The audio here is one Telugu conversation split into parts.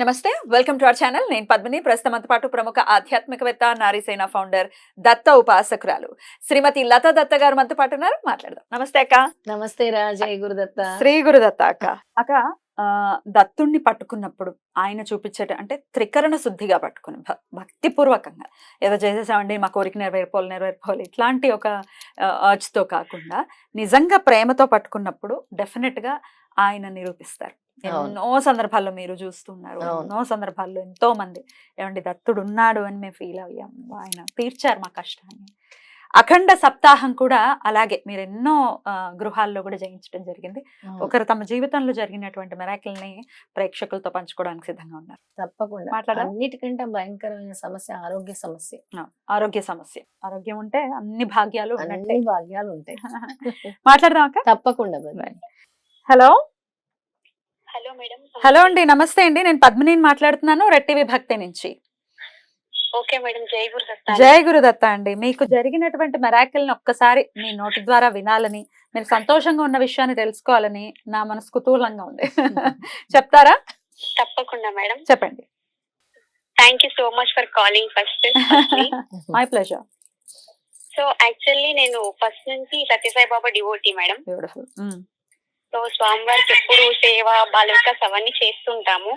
నమస్తే వెల్కమ్ టు అవర్ ఛానల్. నేను పద్మిని. ప్రస్తుతం పాటు ప్రముఖ ఆధ్యాత్మికవేత్త నారీసేన ఫౌండర్ దత్త ఉపాసకురాలు శ్రీమతి లతా దత్త గారు మనతో పాటు ఉన్నారు. మాట్లాడదాం. నమస్తే అక్క. నమస్తే రా జయ గురుదత్త శ్రీ గురుదత్త అక్క. అక్క దత్తుణ్ణి పట్టుకున్నప్పుడు ఆయన చూపించేట అంటే త్రికరణ శుద్ధిగా పట్టుకుని భక్తిపూర్వకంగా ఏదో చేసేసామండి మా కోరిక నెరవేర్పోవాలి నెరవేర్పోవాలి ఇట్లాంటి ఒక అర్జ్తో కాకుండా నిజంగా ప్రేమతో పట్టుకున్నప్పుడు డెఫినెట్గా ఆయన నిరూపిస్తారు. ఎన్నో సందర్భాల్లో మీరు చూస్తున్నారు. ఎన్నో సందర్భాల్లో ఎంతో మంది ఏమండి దత్తుడు ఉన్నాడు అని మేము ఫీల్ అయ్యాం. ఆయన తీర్చారు మా కష్టాన్ని. అఖండ సప్తాహం కూడా అలాగే మీరు ఎన్నో గృహాల్లో కూడా జయించడం జరిగింది. ఒకరు తమ జీవితంలో జరిగినటువంటి మెరాకిల్ని ప్రేక్షకులతో పంచుకోవడానికి సిద్ధంగా ఉన్నారు. తప్పకుండా. మాట్లాడదాం? అన్నిటికంటే భయంకరమైన సమస్య ఆరోగ్య సమస్య. ఆరోగ్య సమస్య. ఆరోగ్యం ఉంటే అన్ని భాగ్యాలు అన్ని భాగ్యాలు ఉంటాయి. మాట్లాడదాం తప్పకుండా. హలో? Hello madam. హలో అండి నమస్తే అండి. నేను పద్మిని మాట్లాడుతున్నాను రెట్టి విభక్తి నుంచి. ఓకే మేడం జై గురు దత్త జయ గురుదత్త అండి మీకు జరిగినటువంటి మెరాకిల్ని ఒక్కసారి మీ నోటి ద్వారా వినాలని మీరు సంతోషంగా ఉన్న విషయాన్ని తెలుసుకోవాలని నా మనసు కుతూహలంగా ఉంది. చెప్తారా? తప్పకుండా మేడం. చెప్పండి. Thank you so much for calling first my pleasure so actually నేను ఫస్ట్ నుంచి Sathya Sai Baba devotee madam. Beautiful so స్వామివారికి ఎప్పుడు సేవ బాల వికాస్ అవన్నీ చేస్తుంటాము.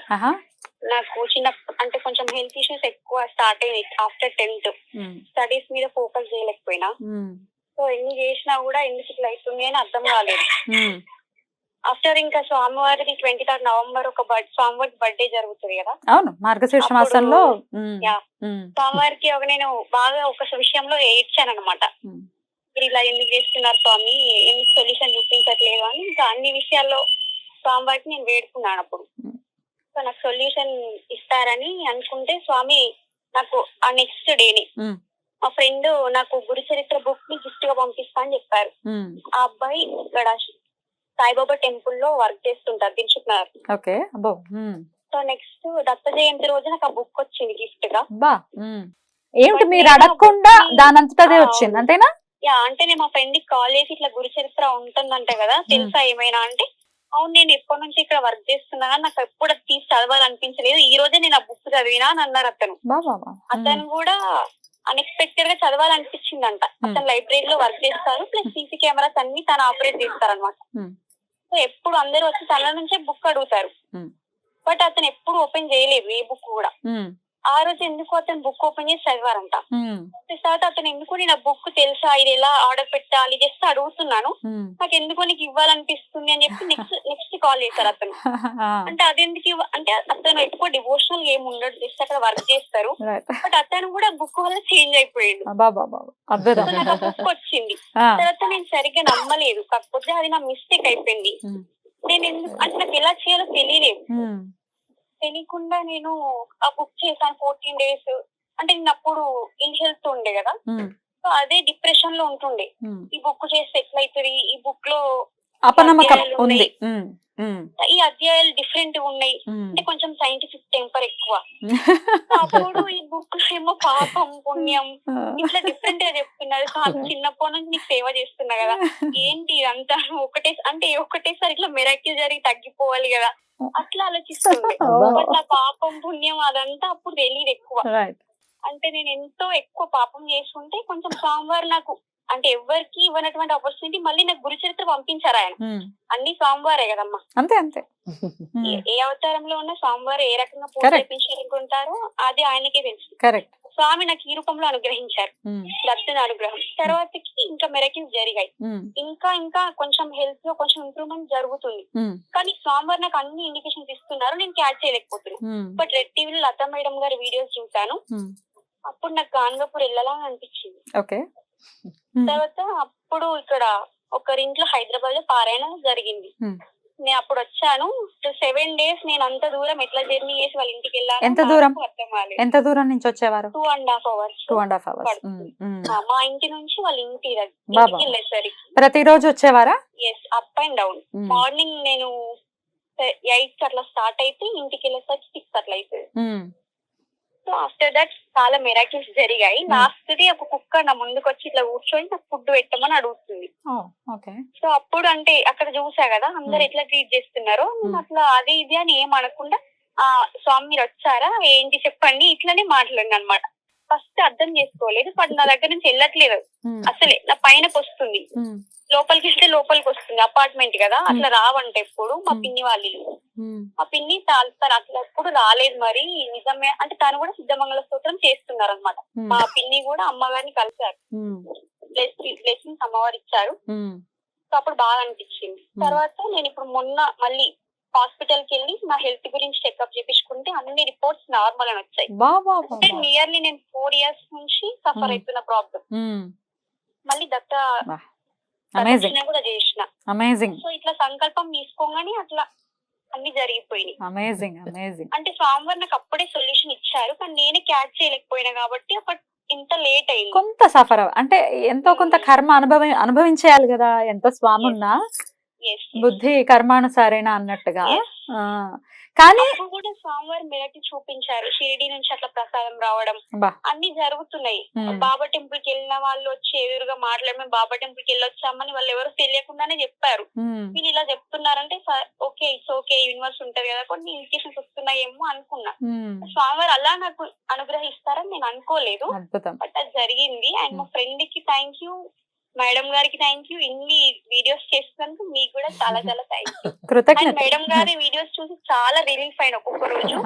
నాకు చిన్న అంటే కొంచెం హెల్త్ ఇష్యూస్ ఎక్కువ స్టార్ట్ అయినాయి ఆఫ్టర్ టెన్త్ స్టడీస్ మీద ఫోకస్ చేయలేకపోయినా. సో ఎన్ని చేసినా కూడా ఎందుకు ఇట్లా అవుతుంది అని అర్థం కాలేదు. ఆఫ్టర్ ఇంకా స్వామివారిది ట్వంటీ థర్డ్ నవంబర్ ఒక బర్త్ స్వామివారి బర్త్డే జరుగుతుంది కదా? అవును మార్గశీర్ష మాసంలో స్వామివారికి ఒక నేను బాగా ఒక విషయంలో ఏడ్చాను అనమాట మీరు ఇలా ఎందుకు చేస్తున్నారు స్వామి ఎందుకు సొల్యూషన్ చూపించట్లేదు అని ఇంకా అన్ని విషయాల్లో స్వామివారికి నేను వేడుకున్నాను అప్పుడు. సో నాకు సొల్యూషన్ ఇస్తారని అనుకుంటే స్వామి నాకు ఆ నెక్స్ట్ డేని. మా ఫ్రెండ్ నాకు గురు చరిత్ర బుక్ని గిఫ్ట్గా పంపిస్తా అని చెప్పారు ఆ అబ్బాయి ఇక్కడ సాయిబాబా టెంపుల్లో వర్క్ చేస్తుంటారు దిల్సుఖ్ నగర్ ఓకే అబ్బో ఉమ్, సో నెక్స్ట్ దత్త జయంతి రోజు నాకు ఆ బుక్ వచ్చింది గిఫ్ట్గా బా. ఏమిటి మీరు అడగకుండా అప్పటికి- దానంతట అదే ఆ, వచ్చింది. అంతేనా యా అంటే నేను మా ఫ్రెండ్ కాల్ చేసి ఇట్లా గురు చరిత్ర ఉంటుందంట కదా తెలుసా ఏమైనా అంటే? అవును నేను ఎప్పటి నుంచి ఇక్కడ వర్క్ చేస్తున్నా నాకు ఎప్పుడు అది తీసి చదవాలనిపించలేదు. ఈ రోజే నేను ఆ బుక్ చదివినా అని అన్నారు అతను. ఉమ్, అతను కూడా అన్ఎక్స్పెక్టెడ్గా చదవాలనిపించిందంట. అతను లైబ్రరీలో వర్క్ చేస్తారు ప్లస్ సీసీ కెమెరాస్ అన్ని తను ఆపరేట్ చేస్తారు అనమాట Hmm. సో ఎప్పుడు అందరూ వచ్చి తన నుంచే బుక్ అడుగుతారు. Hmm. బట్ అతను ఎప్పుడు ఓపెన్ చేయలేదు ఏ బుక్ కూడా. ఆ రోజు ఎందుకు అతను బుక్ ఓపెన్ చేసి చదివారంట? తర్వాత అతను ఎందుకు నేను ఆ బుక్ తెలుసా? ఇది ఎలా ఆర్డర్ పెట్టాలి? జస్ట్ అడుగుతున్నాను. నాకు ఎందుకో నీకు ఇవ్వాలనిపిస్తుంది అని చెప్పి నెక్స్ట్ నెక్స్ట్ కాల్ చేశారు అతను. అంటే అదెందుకు అంటే అతను ఎక్కువ డివోషనల్ ఏం ఉండడు జస్ట్ అక్కడ వర్క్ చేస్తారు. బట్ అతను కూడా బుక్ వల్ల చేంజ్ అయిపోయాడు. నాకు ఆ బుక్ వచ్చింది. తర్వాత నేను సరిగ్గా నమ్మలేదు. కాకపోతే అది నా మిస్టేక్ అయిపోయింది. నేను ఎందుకు అంటే నాకు ఎలా చేయాలో తెలియలేదు. తెలియకుండా నేను ఆ బుక్ చేశాను ఫోర్టీన్ డేస్ అంటే నేను అప్పుడు ఇన్ హెల్త్ ఉండే కదా? ఉమ్, సో అదే డిప్రెషన్లో ఉంటుండే. ఉమ్. ఈ బుక్ చేస్తే ఎట్లా అవుతుంది ఈ బుక్లో అపనమ్మకం ఉంది. ఈ అధ్యాయాలు డిఫరెంట్ ఉన్నాయి. అంటే కొంచెం సైంటిఫిక్ టెంపర్ ఎక్కువ. అప్పుడు ఈ బుక్ ఏమో పాపం పుణ్యం. ఇట్లా డిఫరెంట్గా చెప్తున్నారు. చిన్నప్పటి నుంచి నీకు సేవ చేస్తున్నా కదా. ఏంటి ఇదంతా? ఒకటే అంటే ఒకటేసారి ఇట్లా మెరాకిల్ జరిగి తగ్గిపోవాలి కదా. అట్లా ఆలోచిస్తుంది. అట్లా పాపం పుణ్యం అదంతా అప్పుడు తెలియదు ఎక్కువ. అంటే నేను ఎంతో ఎక్కువ పాపం చేసుకుంటే కొంచెం సోమవారం నాకు అంటే ఎవరికి ఇవ్వనటువంటి ఆపర్చునిటీ మళ్ళీ నాకు గురు చరిత్ర పంపించారు ఆయన. అన్ని సోమవారే కదమ్మా. అంతే అంతే. ఏ- అవతారంలో ఉన్న స్వామివారు ఏ రకంగా పూజ. చేయించాలనుకుంటారో అది ఆయనకే తెలుసు. కరెక్ట్ స్వామి నాకు ఈ రూపంలో అనుగ్రహించారు. దత్తుని అనుగ్రహం. తర్వాతకి ఇంకా మెరకిల్స్ జరిగాయి. ఇంకా ఇంకా కొంచెం హెల్త్లో కొంచెం ఇంప్రూవ్మెంట్ జరుగుతుంది. కానీ స్వామివారు నాకు అన్ని ఇండికేషన్స్ ఇస్తున్నారు. నేను క్యాచ్ చేయలేకపోతున్నాను. బట్ రెడ్ టీవీలో లతా మేడం గారి వీడియోస్ చూసాను. అప్పుడు నాకు గాన్గాపూర్ వెళ్ళాలా అని అనిపించింది. ఓకే. తర్వాత అప్పుడు ఇక్కడ ఒకరింట్లో హైదరాబాద్లో పారాయణ జరిగింది. నేను అప్పుడు వచ్చాను. సెవెన్ డేస్ నేను అంత దూరం ఎట్లా జర్నీ చేసి వాళ్ళ ఇంటికి వెళ్ళాను ఎంత దూరం? ఎంత దూరం నుంచి వచ్చేవారు? Two and half hours two and half hours. మా ఇంటి నుంచి వాళ్ళ ఇంటి వెళ్ళేసరికి. ప్రతిరోజు వచ్చేవారా? Yes up and down morning నేను ఎయిట్ అట్లా స్టార్ట్ అయితే ఇంటికి వెళ్ళేసరికి సిక్స్ అట్లా అవుతుంది ఉమ్, సో ఆఫ్టర్ దట్ చాలా మెరాకిల్స్ జరిగాయి. లాస్ట్ ది ఒక కుక్క నా ముందుకు వచ్చి ఇట్లా కూర్చొని నాకు ఫుడ్ పెట్టమని అడుగుతుంది. సో అప్పుడు అంటే అక్కడ చూసా కదా అందరు Hmm. ఎట్లా ట్రీట్ చేస్తున్నారో? నేను Hmm. అట్లా అది ఇది అని ఏం అనకుండా ఆ స్వామి మీరు వచ్చారా? ఏంటి చెప్పండి. ఇట్లానే మాట్లాడిన అనమాట ఫస్ట్ అర్థం చేసుకోలేదు. బట్ నా దగ్గర నుంచి వెళ్ళట్లేదు. అసలే నా పైనకి వస్తుంది లోపలికి వెళ్తే లోపలికి వస్తుంది అపార్ట్మెంట్ కదా అట్లా రావంటే ఎప్పుడు మా Hmm. పిన్ని వాళ్ళు. ఉమ్, మా పిన్ని తను అట్లా ఎప్పుడు రాలేదు మరి. నిజమే అంటే తను కూడా సిద్ధమంగళ స్తోత్రం చేస్తున్నారు అనమాట మా పిన్ని కూడా అమ్మగారిని కలిశారు. బ్లెస్సింగ్స్ అమ్మవారు ఇచ్చారు. సో అప్పుడు బాగా అనిపించింది. తర్వాత నేను ఇప్పుడు మొన్న మళ్ళీ హాస్పిటల్కి వెళ్ళి నా హెల్త్ గురించి చెకప్ చేపించుకుంటే అన్ని రిపోర్ట్స్ నార్మల్ అని వచ్చాయి. అంటే. నియర్లీ నేను ఫోర్ ఇయర్స్ నుంచి సఫర్ Hmm. అవుతున్న ప్రాబ్లం మళ్ళీ దత్త అమేజింగ్ కూడా చేసిన. అమేజింగ్ సో ఇట్లా సంకల్పం తీసుకోగానే అట్లా అన్ని జరిగిపోయినాయి. అమేజింగ్ అమేజింగ్ అంటే స్వామివారు నాకు అప్పుడే సొల్యూషన్ ఇచ్చారు కానీ నేనే క్యాచ్ చేయలేకపోయినా కాబట్టి ఒక ఇంత లేట్ అయింది. కొంత సఫర్ అంటే ఎంతో కొంత కర్మ అనుభవం అనుభవించేయాలి కదా ఎంత స్వామి ఉన్నా. బుద్ధి కర్మానుసారేనా అన్నట్టుగా? కానీ కూడా స్వామివారు మెరటి చూపించారు. షిరిడి నుంచి అట్లా ప్రసాదం రావడం అన్ని జరుగుతున్నాయి. బాబా టెంపుల్కి వెళ్ళిన వాళ్ళు వచ్చి ఎదురుగా మాట్లాడి మేము బాబా టెంపుల్కి వెళ్ళొచ్చామని వాళ్ళు ఎవరు తెలియకుండానే చెప్పారు. వీళ్ళు ఇలా చెప్తున్నారంటే ఓకే ఇట్స్ ఓకే యూనివర్స్ ఉంటది కదా కొన్ని ఇన్విటేషన్స్ వస్తున్నాయేమో అనుకున్నా. స్వామివారు అలా నాకు అనుగ్రహిస్తారని నేను అనుకోలేదు. బట్ అది జరిగింది. అండ్ మా ఫ్రెండ్కి థ్యాంక్ యూ మేడం గారికి థ్యాంక్ యూ ఇన్ని వీడియోస్ చేస్తున్నందుకు మీకు కూడా చాలా చాలా థ్యాంక్ యూ మేడం గారి వీడియోస్ చూసి చాలా రిలీఫ్ అయిన ఒక్కొక్క రోజు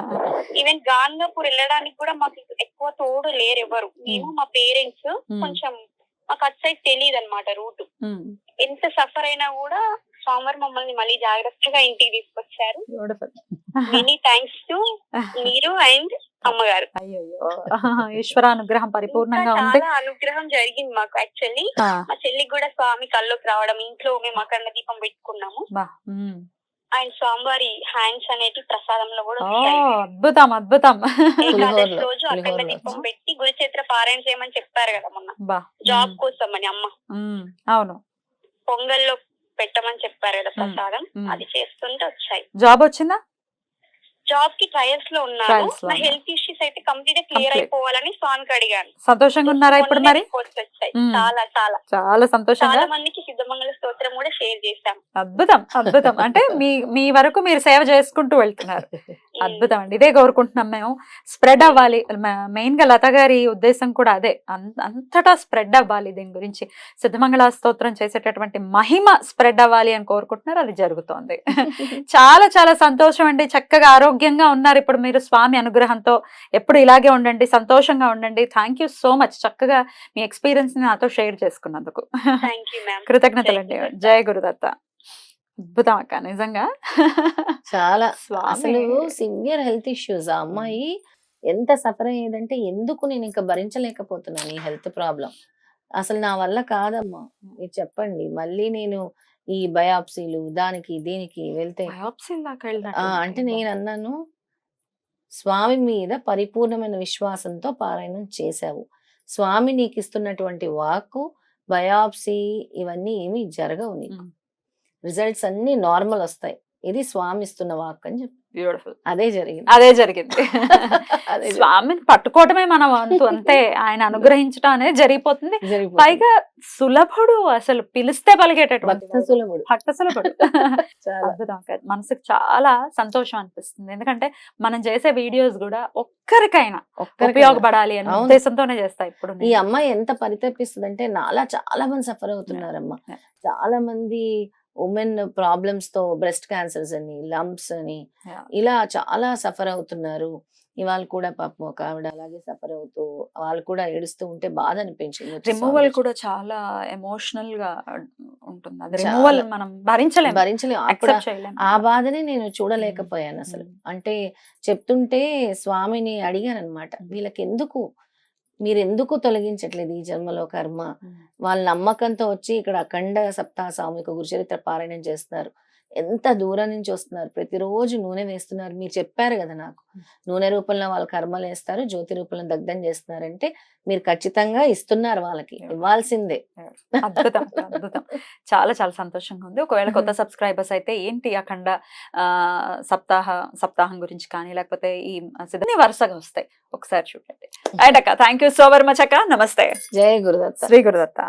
ఈవెన్ గాంగాపూర్ వెళ్ళడానికి కూడా మాకు ఎక్కువ తోడు లేరు ఎవరు మేము మా పేరెంట్స్ కొంచెం మాకు అటు సైడ్ తెలియదు అనమాట రూట్ ఉమ్, ఎంత సఫర్ అయినా కూడా స్వామివారు మమ్మల్ని మళ్ళీ జాగ్రత్తగా ఇంటికి తీసుకొచ్చారు. మెనీ థ్యాంక్స్ టు మీరు అండ్ అమ్మగారు అయ్యయ్యో. ఈశ్వరానుగ్రహం పరిపూర్ణంగా ఉంది చాలా అనుగ్రహం జరిగింది మాకు యాక్చువల్లీ ఆ, మా చెల్లికి కూడా స్వామి కల్లోకి రావడం ఇంట్లో మేము అఖండ దీపం పెట్టుకున్నాము. ఆయన స్వామివారి హ్యాండ్స్ అనేటి ప్రసాదంలో కూడా అద్భుతం అద్భుతం. రోజు అఖండ దీపం పెట్టి గురుచేత్ర పారాయణ చేయమని చెప్పారు కదా మొన్న. జాబ్ కోసం అని అమ్మ. అవును. పొంగల్లో పెట్టమని చెప్పారు కదా ప్రసాదం. అది చేస్తుంటే వచ్చాయి. జాబ్ వచ్చిందా? జాబ్కి ట్రయల్స్లో ఉన్నాను Trials లో నా. హెల్త్ ఇష్యూస్ అయితే కంప్లీట్గా క్లియర్ Complete. అయిపోవాలని స్వామికి అడిగాను. సంతోషంగా ఉన్నారా ఇప్పుడు మరి? reports వచ్చాయి. ఉమ్. చాలా చాలా. చాలా సంతోషంగా? చాలా మందికి సిద్ధమంగళ స్తోత్రం కూడా షేర్ చేశాం. అద్భుతం అద్భుతం. అంటే మీ మీ వరకు మీరు సేవ చేసుకుంటూ వెళ్తున్నారు. అద్భుతం అండి ఇదే కోరుకుంటున్నాం మేము. స్ప్రెడ్ అవ్వాలి. మెయిన్గా లత గారి ఉద్దేశం కూడా అదే. అంతటా స్ప్రెడ్ అవ్వాలి దీని గురించి. సిద్ధమంగళ స్తోత్రం చేసేటటువంటి మహిమ స్ప్రెడ్ అవ్వాలి అని కోరుకుంటున్నారు. అది జరుగుతోంది. చాలా చాలా సంతోషం అండి. చక్కగా ఆరోగ్యంగా ఉన్నారు ఇప్పుడు మీరు స్వామి అనుగ్రహంతో. ఎప్పుడు ఇలాగే ఉండండి. సంతోషంగా ఉండండి. థ్యాంక్ యూ సో మచ్ చక్కగా మీ ఎక్స్పీరియన్స్ని నాతో షేర్ చేసుకున్నందుకు. కృతజ్ఞతలండి. జై గురుదత్త. జయ గురుదత్త. అద్భుతం అక్క నిజంగా. చాలా. అసలు సివియర్ హెల్త్ ఇష్యూస్. ఆ అమ్మాయి ఎంత సఫర్ అయ్యేదంటే ఎందుకు నేను ఇంకా భరించలేకపోతున్నాను ఈ హెల్త్ ప్రాబ్లం అసలు నా వల్ల కాదమ్మా. మీరు చెప్పండి. మళ్ళీ నేను ఈ బయాప్సీలు దానికి దీనికి వెళ్తే అంటే నేను అన్నాను స్వామి మీద పరిపూర్ణమైన విశ్వాసంతో పారాయణం చేశావు. స్వామి నీకు ఇస్తున్నటువంటి వాక్కు బయాప్సీ ఇవన్నీ ఏమీ జరగవు నీకు. రిజల్ట్స్ అన్ని నార్మల్ వస్తాయి ఇది స్వామి ఇస్తున్న వాక్ అని చెప్పి బ్యూటిఫుల్ అదే జరిగింది అదే జరిగింది. స్వామిని పట్టుకోవటమే మన వంతు అంతే ఆయన అనుగ్రహించడం అనేది జరిగిపోతుంది. పైగా సులభుడు అసలు పిలిస్తే పలిగేటటువంటి భక్త సులభుడు భక్త సులభుడు చాలా అద్భుతం అక్క. మనసుకు చాలా సంతోషం అనిపిస్తుంది ఎందుకంటే మనం చేసే వీడియోస్ కూడా ఒక్కరికైనా. ఉపయోగపడాలి అనే. ఉద్దేశంతోనే చేస్తా ఇప్పుడు ఈ. అమ్మాయి ఎంత పరితపిస్తుంది అంటే నాలా చాలా మంది సఫర్ అవుతున్నారమ్మా. చాలా మంది ఉమెన్ ప్రాబ్లమ్స్తో బ్రెస్ట్ క్యాన్సర్స్ అని లంప్స్ అని. ఇలా చాలా సఫర్ అవుతున్నారు. ఇవాళ కూడా పాపం ఒక ఆవిడ అలాగే సఫర్ అవుతూ వాళ్ళు కూడా ఏడుస్తూ ఉంటే బాధ అనిపించింది రిమూవల్ కూడా చాలా ఎమోషనల్గా ఉంటుంది. అది. రిమూవల్ మనం అప్పుడు ఆ బాధని నేను చూడలేకపోయాను అసలు. అంటే చెప్తుంటే స్వామిని అడిగాను అనమాట వీళ్ళకి ఎందుకు మీరు ఎందుకు తొలగించట్లేదు ఈ జన్మలో కర్మ? వాళ్ళ నమ్మకంతో వచ్చి ఇక్కడ అఖండ సప్తాహ సామూహిక గురుచరిత్ర పారాయణం చేస్తున్నారు. ఎంత దూరం నుంచి వస్తున్నారు. ప్రతిరోజు నూనె వేస్తున్నారు. మీరు చెప్పారు కదా నాకు. నూనె రూపంలో వాళ్ళు కర్మలు వేస్తారు జ్యోతి రూపంలో దగ్ధం చేస్తున్నారంటే మీరు ఖచ్చితంగా ఇస్తున్నారు వాళ్ళకి. ఇవ్వాల్సిందే. అద్భుతం అద్భుతం. చాలా చాలా సంతోషంగా ఉంది. ఒకవేళ కొత్త సబ్స్క్రైబర్స్ అయితే ఏంటి అఖండ ఆ, సప్తాహ సప్తాహం గురించి కానీ లేకపోతే ఈ సిద్ధని వరుసగా వస్తాయి. ఒకసారి చూడండి. రైట్ అక్క. Thank you so very much అక్క. నమస్తే. జయ గురుదత్త. శ్రీ గురుదత్త.